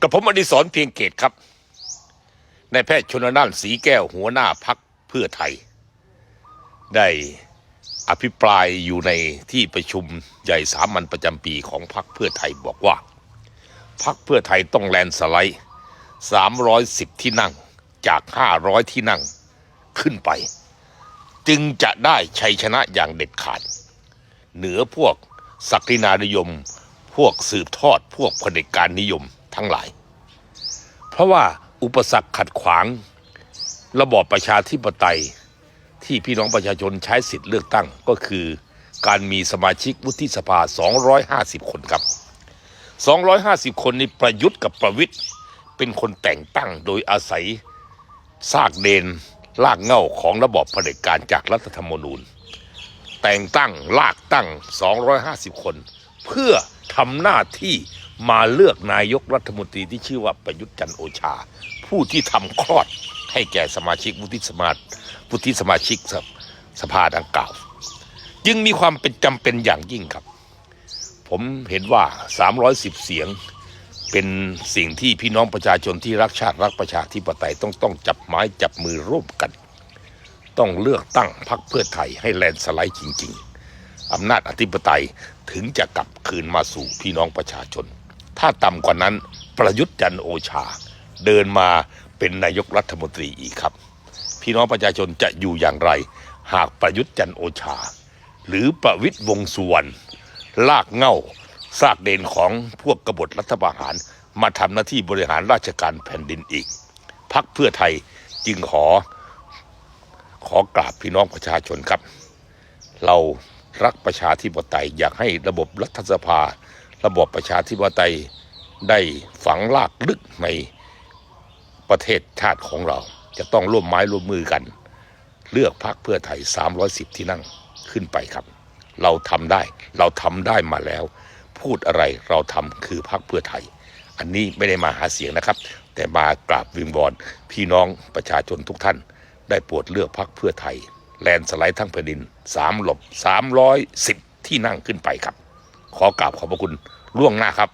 กับผมอดิศรเพียงเกตครับนายแพทย์ชนน่านสีแก้วหัวหน้าพักเพื่อไทย ได้อภิปรายอยู่ในที่ประชุมใหญ่สามัญประจำปีของพักเพื่อไทยบอกว่า พักเพื่อไทยต้องแลนด์สไลด์ 310 ที่นั่งจาก 500 ที่นั่งขึ้นไป จึงจะได้ชัยชนะอย่างเด็ดขาด เหนือพวกศักดินานิยม พวกสืบทอดพวกเผด็จการนิยม ทั้งหลาย เพราะว่าอุปสรรคขัดขวาง ระบอบประชาธิปไตยที่พี่น้องประชาชนใช้สิทธิ์เลือกตั้งก็คือ การมีสมาชิกวุฒิสภา 250 คนครับ 250 คนนี้ประยุทธ์กับประวิทย์เป็นคนแต่งตั้งโดยอาศัยซากเดนลากเง้าของระบอบเผด็จการจากรัฐธรรมนูญ แต่งตั้งลากตั้ง 250 คน เพื่อ ทำหน้าที่มาเลือกนายกรัฐมนตรีที่ชื่อว่าประยุทธ์จันโอชา ผู้ที่ทำคลอดให้แก่สมาชิกวุฒิสมาวุฒิสมาชิกสภสภาดังกล่าว จึงมีความเป็นจำเป็นอย่างยิ่งครับ ผมเห็นว่า 310 เสียงเป็นสิ่งที่พี่น้องประชาชนที่รักชาติรักประชาธิปไตยต้องต้องจับไม้จับมือร่วมกัน ต้องเลือกตั้งพรรคเพื่อไทยให้แลนสไลด์จริง ๆ อำนาจอธิปไตยถึงจะกลับคืนมาสู่พี่น้องประชาชน ถ้าต่ำกว่านั้นประยุทธ์จันโอชา เดินมาเป็นนายกรัฐมนตรีอีกครับ พี่น้องประชาชนจะอยู่อย่างไร หากประยุทธ์จันโอชา หรือประวิตยวงสุวรรณลากเง่าซากเดนของพวกกบฏรัฐประหาร มาทำหน้าที่บริหารราชการแผ่นดินอีกพักเพื่อไทยจึงขอขอกราบพี่น้องประชาชนครับ เรา รักประชาธิปไตย อยากให้ระบบรัฐสภา ระบบประชาธิปไตยได้ฝังลากลึกในประเทศชาติของเรา จะต้องร่วมไม้ร่วมมือกัน เลือกพักเพื่อไทย 310 ที่นั่งขึ้นไปครับ เราทำได้เราทำได้มาแล้ว พูดอะไรเราทำคือพักเพื่อไทย อันนี้ไม่ได้มาหาเสียงนะครับ แต่มากราบวิงวอนพี่น้องประชาชนทุกท่าน ได้โปรดเลือกพักเพื่อไทย แลนสไลด์ทั้งแผ่นดินสามหลบ 310 ที่นั่งขึ้นไปครับ ขอกราบขอบพระคุณล่วงหน้าครับ